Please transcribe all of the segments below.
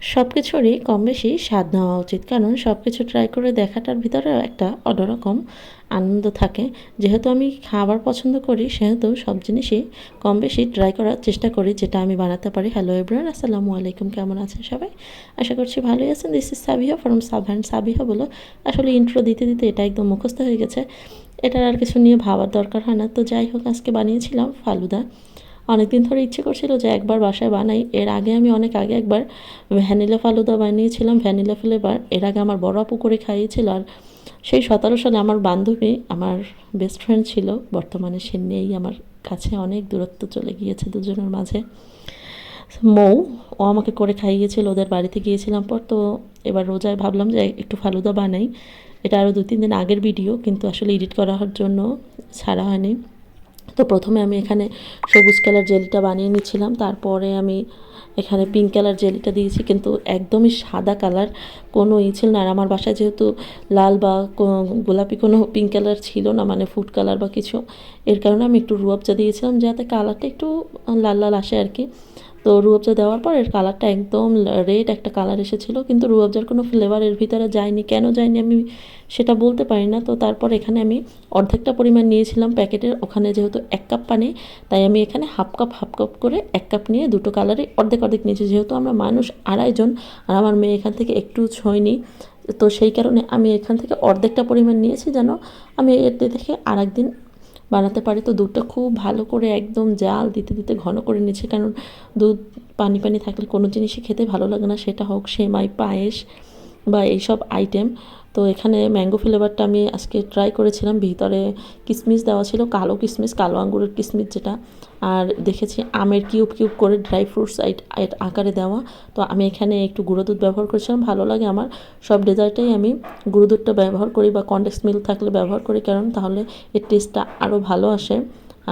সব কিছুরই কম বেশি স্বাদ নেওয়া উচিত। কারণ সব কিছু ট্রাই করে দেখাটার ভিতরেও একটা অন্যরকম আনন্দ থাকে। যেহেতু আমি খাবার পছন্দ করি, সেহেতু সব জিনিসই কম বেশি ট্রাই করার চেষ্টা করি, যেটা আমি বানাতে পারি। হ্যালো এব্রান আসসালামু আলাইকুম, কেমন আছেন সবাই? আশা করছি ভালোই আছেন। This is Sabiha from and Sabiha বলো। আসলে ইন্ট্রো দিতে দিতে এটা একদম মুখস্থ হয়ে গেছে। এটার আর কিছু নিয়ে ভাবার দরকার হয় না। তো যাই হোক, আজকে বানিয়েছিলাম ফালুদা। অনেকদিন ধরে ইচ্ছে করছিল যে একবার বাসায় বানাই। এর আগে আমি অনেক আগে একবার ভ্যানিলা ফালুদা বানিয়েছিলাম ভ্যানিলা ফ্লেভার। এর আগে আমার বড় আপু করে খাইয়েছিল আর সেই সতেরো সালে আমার বান্ধবী, আমার বেস্ট ফ্রেন্ড ছিল, বর্তমানে সে নেই আমার কাছে, অনেক দূরত্ব চলে গিয়েছে দুজনের মাঝে। মৌ, ও আমাকে করে খাইয়েছিল, ওদের বাড়িতে গিয়েছিলাম পর, তো এবার রোজায় ভাবলাম যে একটু ফালুদা বানাই। এটা আরও দু তিন দিন আগের ভিডিও কিন্তু আসলে এডিট করার জন্য ছাড়া হয়নি। তো প্রথমে আমি এখানে সবুজ কালার জেলিটা বানিয়ে নিচ্ছিলাম। তারপরে আমি এখানে পিঙ্ক কালার জেলিটা দিয়েছি, কিন্তু একদমই সাদা কালার কোনো ই ছিল না। আর আমার বাসায় যেহেতু লাল বা গোলাপি কোনো পিঙ্ক কালার ছিল না মানে ফুড কালার বা কিছু, এর কারণে আমি একটু রুয়াবজা দিয়েছিলাম, যাতে কালারটা একটু লাল লাল আসে আর কি। তো রুয়াবজা দেওয়ার পর এর কালারটা একদম রেড একটা কালার এসেছিল। কিন্তু রুয়াবজার কোনো ফ্লেভার এর ভিতরে যায়নি। কেন যায়নি আমি সেটা বলতে পারি না। তো তারপর এখানে আমি অর্ধেকটা পরিমাণ নিয়েছিলাম প্যাকেটের। ওখানে যেহেতু এক কাপ পানি, তাই আমি এখানে হাফ কাপ হাফ কাপ করে এক কাপ নিয়ে দুটো কালারে অর্ধেক অর্ধেক নিয়েছি। যেহেতু আমরা মানুষ আড়াইজন আর আমার মেয়ে এখান থেকে একটু ছয়নি, তো সেই কারণে আমি এখান থেকে অর্ধেকটা পরিমাণ নিয়েছি যেন আমি এতে থেকে আর একদিন বানাতে পারি, তো দুধটা খুব ভালো করে একদম জাল দিতে দিতে ঘন করে নিচ্ছে। কারণ দুধ পানি পানি থাকলে কোনো জিনিসই খেতে ভালো লাগে না, সেটা হোক সেমাই, পায়েস বা এইসব আইটেম তো এখানে ম্যাঙ্গো ফ্লেভারটা আমি আজকে ট্রাই করেছিলাম। ভিতরে কিশমিশ দেওয়া ছিল, কালো কিশমিশ কালো আঙ্গুরের কিশমিশ যেটা। আর দেখেছি আমের কিউব কিউব করে ড্রাই ফ্রুটস আকারে দেওয়া। তো আমি এখানে একটু গুঁড়ো দুধ ব্যবহার করেছিলাম, ভালো লাগে আমার। সব ডেজার্টেই আমি গুঁড়ো দুধটা ব্যবহার করি বা কন্ডেক্স মিল্ক থাকলে ব্যবহার করি, কারণ তাহলে এর টেস্টটা আরও ভালো আসে।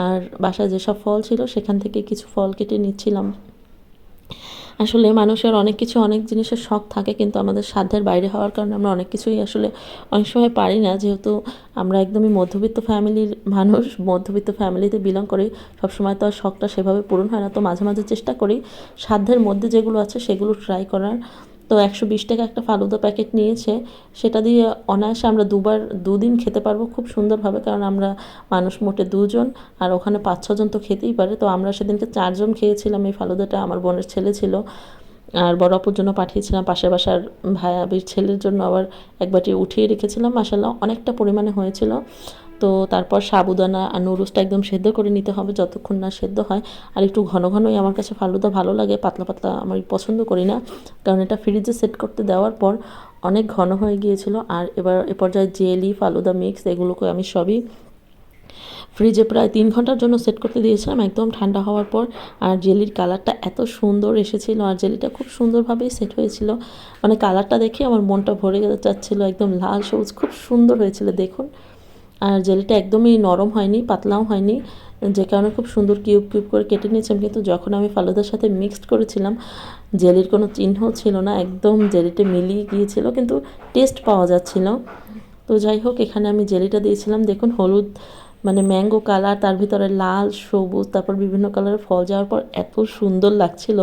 আর বাসায় যেসব ফল ছিল, সেখান থেকে কিছু ফল কেটে নিচ্ছিলাম। আসলে মানুষের অনেক কিছু, অনেক জিনিসের শখ থাকে কিন্তু আমাদের সাধ্যের বাইরে হওয়ার কারণে আমরা অনেক কিছুই আসলে অনেক সময় পারি না। যেহেতু আমরা একদমই মধ্যবিত্ত ফ্যামিলির মানুষ, মধ্যবিত্ত ফ্যামিলিতে বিলং করি, সবসময় তো আর শখটা সেভাবে পূরণ হয় না। তো মাঝে মাঝে চেষ্টা করি সাধ্যের মধ্যে যেগুলো আছে সেগুলো ট্রাই করার। তো একশো বিশ টাকা একটা ফালুদা প্যাকেট নিয়েছে। সেটা দিয়ে অনায়াসে আমরা দুবার, দুদিন খেতে পারব খুব সুন্দরভাবে, কারণ আমরা মানুষ মোটে দুজন, আর ওখানে পাঁচ ছজন তো খেতেই পারে। তো আমরা সেদিনকে চারজন খেয়েছিলাম, এই ফালুদাটা আমার বোনের ছেলে ছিল। আর বড় অপুর জন্য পাঠিয়েছিলাম, পাশের বাসার ভাইয়াবির ছেলের জন্য আবার একবারটি উঠিয়ে রেখেছিলাম। মাসাল্লাহ অনেকটা পরিমাণে হয়েছিল। তো তারপর সাবুদানা আর নুডলসটা একদম সেদ্ধ করে নিতে হবে যতক্ষণ না সেদ্ধ হয়। আর একটু ঘন ঘনই আমার কাছে ফালুদা ভালো লাগে, পাতলা পাতলা আমি পছন্দ করি না। কারণ এটা ফ্রিজে সেট করতে দেওয়ার পর অনেক ঘন হয়ে গিয়েছিল। আর এবার এ পর্যায়ে জেলি, ফালুদা মিক্স এগুলোকে আমি সবই ফ্রিজে প্রায় তিন ঘণ্টার জন্য সেট করতে দিয়েছিলাম। একদম ঠান্ডা হওয়ার পর আর জেলির কালারটা এত সুন্দর এসেছিল আর জেলিটা খুব সুন্দরভাবেই সেট হয়েছিল। মানে কালারটা দেখে আমার মনটা ভরে যাচ্ছিল একদম লাল সবুজ, খুব সুন্দর হয়েছিল, দেখুন। আর জেলিটা একদমই নরম হয়নি, পাতলাও হয়নি, যে কারণে খুব সুন্দর কিউব কিউব করে কেটে নিয়েছিলাম। কিন্তু যখন আমি ফালুদার সাথে মিক্সড করেছিলাম, জেলির কোনো চিহ্ন ছিল না, একদম জেলিটা মিলিয়ে গিয়েছিল, কিন্তু টেস্ট পাওয়া যাচ্ছিল। তো যাই হোক, এখানে আমি জেলিটা দিয়েছিলাম। দেখুন, হলুদ মানে ম্যাঙ্গো কালার তার ভিতরে লাল, সবুজ, তারপর বিভিন্ন কালারের ফল যাওয়ার পর এত সুন্দর লাগছিল।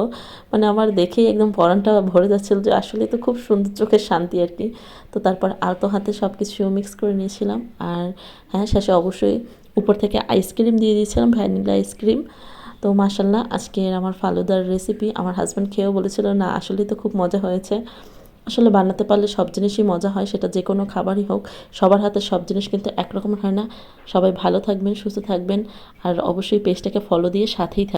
মানে আমার দেখেই একদম পরানটা ভরে যাচ্ছিল যে আসলে তো খুব সুন্দর চোখের শান্তি আর কি। তো তারপর আলতো হাতে সব কিছু মিক্স করে নিয়েছিলাম। আর হ্যাঁ শেষে অবশ্যই উপর থেকে আইসক্রিম দিয়ে দিয়েছিলাম ভ্যানিলা আইসক্রিম তো মাসাল্লাহ আজকের আমার ফালুদার রেসিপি আমার হাজব্যান্ড খেয়েও বলেছিল, না, আসলেই তো খুব মজা হয়েছে। আসলে বানাতে পারলে সব জিনিসই মজা হয়, সেটা যে কোনো খাবারই হোক। সবার হাতে সব জিনিস কিন্তু একরকম হয় না। সবাই ভালো থাকবেন, সুস্থ থাকবেন, আর অবশ্যই পেস্টটাকে ফলো দিয়ে সাথেই থাকবেন।